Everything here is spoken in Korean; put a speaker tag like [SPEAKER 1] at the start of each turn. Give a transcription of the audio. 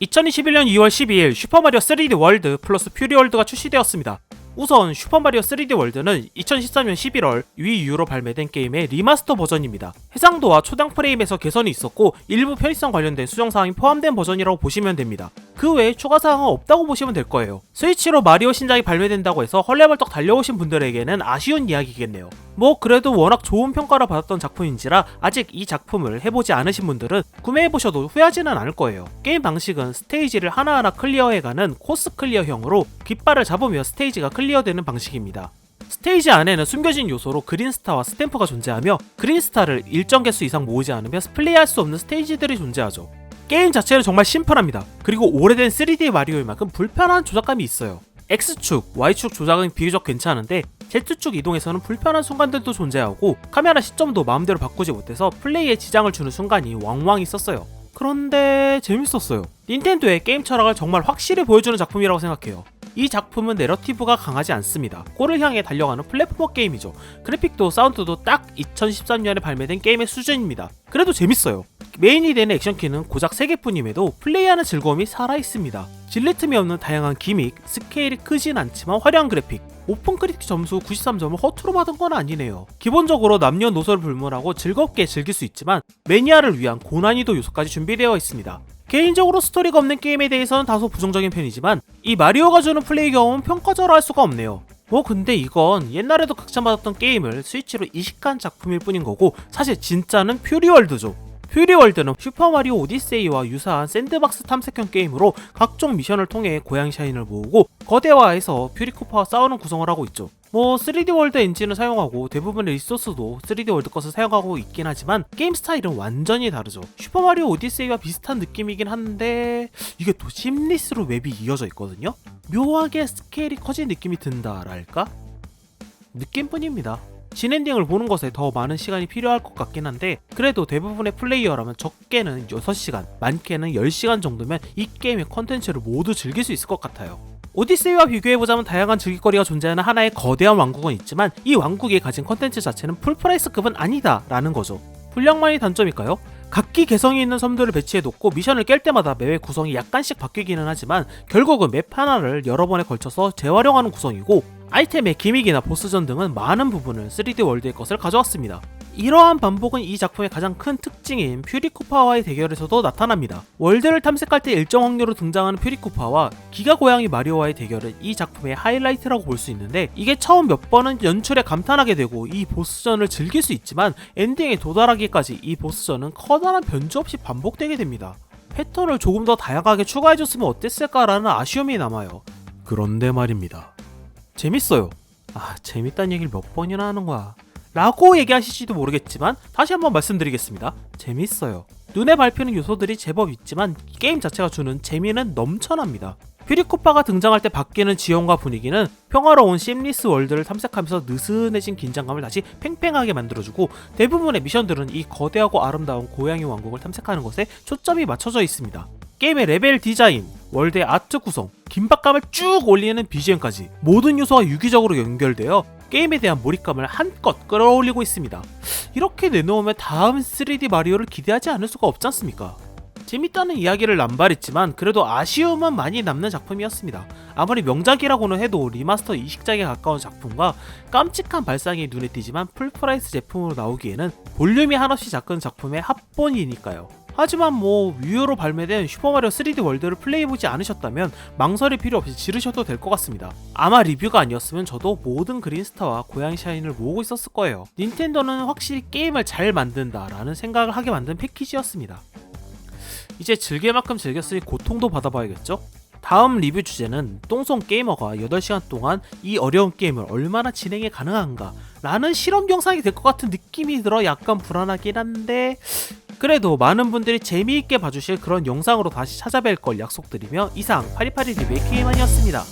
[SPEAKER 1] 2021년 2월 12일 슈퍼마리오 3D 월드 플러스 퓨리 월드가 출시되었습니다. 우선 슈퍼마리오 3D 월드는 2013년 11월 위유로 발매된 게임의 리마스터 버전입니다. 해상도와 초당 프레임에서 개선이 있었고 일부 편의성 관련된 수정사항이 포함된 버전이라고 보시면 됩니다. 그 외에 추가 사항은 없다고 보시면 될 거예요. 스위치로 마리오 신작이 발매된다고 해서 헐레벌떡 달려오신 분들에게는 아쉬운 이야기겠네요. 뭐 그래도 워낙 좋은 평가를 받았던 작품인지라 아직 이 작품을 해보지 않으신 분들은 구매해보셔도 후회하지는 않을 거예요. 게임 방식은 스테이지를 하나하나 클리어해가는 코스 클리어형으로 깃발을 잡으며 스테이지가 클리어 되는 방식입니다. 스테이지 안에는 숨겨진 요소로 그린스타와 스탬프가 존재하며 그린스타를 일정 개수 이상 모으지 않으면 플레이할 수 없는 스테이지들이 존재하죠. 게임 자체는 정말 심플합니다. 그리고 오래된 3D 마리오인 만큼 불편한 조작감이 있어요. X축, Y축 조작은 비교적 괜찮은데 Z축 이동에서는 불편한 순간들도 존재하고 카메라 시점도 마음대로 바꾸지 못해서 플레이에 지장을 주는 순간이 왕왕 있었어요. 그런데 재밌었어요. 닌텐도의 게임 철학을 정말 확실히 보여주는 작품이라고 생각해요. 이 작품은 내러티브가 강하지 않습니다. 골을 향해 달려가는 플랫포머 게임이죠. 그래픽도 사운드도 딱 2013년에 발매된 게임의 수준입니다. 그래도 재밌어요. 메인이 되는 액션키는 고작 3개뿐임에도 플레이하는 즐거움이 살아있습니다. 질릴 틈이 없는 다양한 기믹, 스케일이 크진 않지만 화려한 그래픽, 오픈 크리틱 점수 93점을 허투루 받은 건 아니네요. 기본적으로 남녀노소를 불문하고 즐겁게 즐길 수 있지만 매니아를 위한 고난이도 요소까지 준비되어 있습니다. 개인적으로 스토리가 없는 게임에 대해서는 다소 부정적인 편이지만 이 마리오가 주는 플레이 경험은 평가절하 할 수가 없네요. 뭐 근데 이건 옛날에도 극찬받았던 게임을 스위치로 이식한 작품일 뿐인 거고 사실 진짜는 퓨리월드죠. 퓨리월드는 슈퍼마리오 오디세이와 유사한 샌드박스 탐색형 게임으로 각종 미션을 통해 고양 샤인을 모으고 거대화해서 퓨리코파와 싸우는 구성을 하고 있죠. 뭐 3D 월드 엔진을 사용하고 대부분의 리소스도 3D 월드 것을 사용하고 있긴 하지만 게임 스타일은 완전히 다르죠. 슈퍼마리오 오디세이와 비슷한 느낌이긴 한데 이게 또 심리스로 웹이 이어져 있거든요. 묘하게 스케일이 커진 느낌이 든다랄까? 느낌뿐입니다. 진엔딩을 보는 것에 더 많은 시간이 필요할 것 같긴 한데 그래도 대부분의 플레이어라면 적게는 6시간, 많게는 10시간 정도면 이 게임의 컨텐츠를 모두 즐길 수 있을 것 같아요. 오디세이와 비교해보자면 다양한 즐길거리가 존재하는 하나의 거대한 왕국은 있지만 이 왕국이 가진 컨텐츠 자체는 풀프라이스급은 아니다 라는 거죠. 분량만이 단점일까요? 각기 개성이 있는 섬들을 배치해놓고 미션을 깰 때마다 맵의 구성이 약간씩 바뀌기는 하지만 결국은 맵 하나를 여러 번에 걸쳐서 재활용하는 구성이고 아이템의 기믹이나 보스전 등은 많은 부분을 3D 월드의 것을 가져왔습니다. 이러한 반복은 이 작품의 가장 큰 특징인 퓨리코파와의 대결에서도 나타납니다. 월드를 탐색할 때 일정 확률로 등장하는 퓨리코파와 기가 고양이 마리오와의 대결은 이 작품의 하이라이트라고 볼 수 있는데 이게 처음 몇 번은 연출에 감탄하게 되고 이 보스전을 즐길 수 있지만 엔딩에 도달하기까지 이 보스전은 커다란 변주 없이 반복되게 됩니다. 패턴을 조금 더 다양하게 추가해줬으면 어땠을까라는 아쉬움이 남아요. 그런데 말입니다. 재밌어요. 아, 재밌다는 얘기를 몇 번이나 하는 거야. 라고 얘기하실지도 모르겠지만 다시 한번 말씀드리겠습니다. 재밌어요. 눈에 밟히는 요소들이 제법 있지만 게임 자체가 주는 재미는 넘쳐납니다. 퓨리코파가 등장할 때 바뀌는 지형과 분위기는 평화로운 심리스 월드를 탐색하면서 느슨해진 긴장감을 다시 팽팽하게 만들어주고 대부분의 미션들은 이 거대하고 아름다운 고양이 왕국을 탐색하는 것에 초점이 맞춰져 있습니다. 게임의 레벨 디자인, 월드의 아트 구성, 긴박감을 쭉 올리는 BGM까지 모든 요소가 유기적으로 연결되어 게임에 대한 몰입감을 한껏 끌어올리고 있습니다. 이렇게 내놓으면 다음 3D 마리오를 기대하지 않을 수가 없지 않습니까? 재밌다는 이야기를 남발했지만 그래도 아쉬움은 많이 남는 작품이었습니다. 아무리 명작이라고는 해도 리마스터 이식작에 가까운 작품과 깜찍한 발상이 눈에 띄지만 풀프라이스 제품으로 나오기에는 볼륨이 한없이 작은 작품의 합본이니까요. 하지만 뭐 위유로 발매된 슈퍼마리오 3D 월드를 플레이해보지 않으셨다면 망설일 필요 없이 지르셔도 될 것 같습니다. 아마 리뷰가 아니었으면 저도 모든 그린스타와 고양이 샤인을 모으고 있었을 거예요. 닌텐도는 확실히 게임을 잘 만든다라는 생각을 하게 만든 패키지였습니다. 이제 즐길 만큼 즐겼으니 고통도 받아봐야겠죠? 다음 리뷰 주제는 똥손 게이머가 8시간 동안 이 어려운 게임을 얼마나 진행이 가능한가 라는 실험 영상이 될 것 같은 느낌이 들어 약간 불안하긴 한데 그래도 많은 분들이 재미있게 봐주실 그런 영상으로 다시 찾아뵐 걸 약속드리며 이상 파리파리 리뷰의 케이만이었습니다.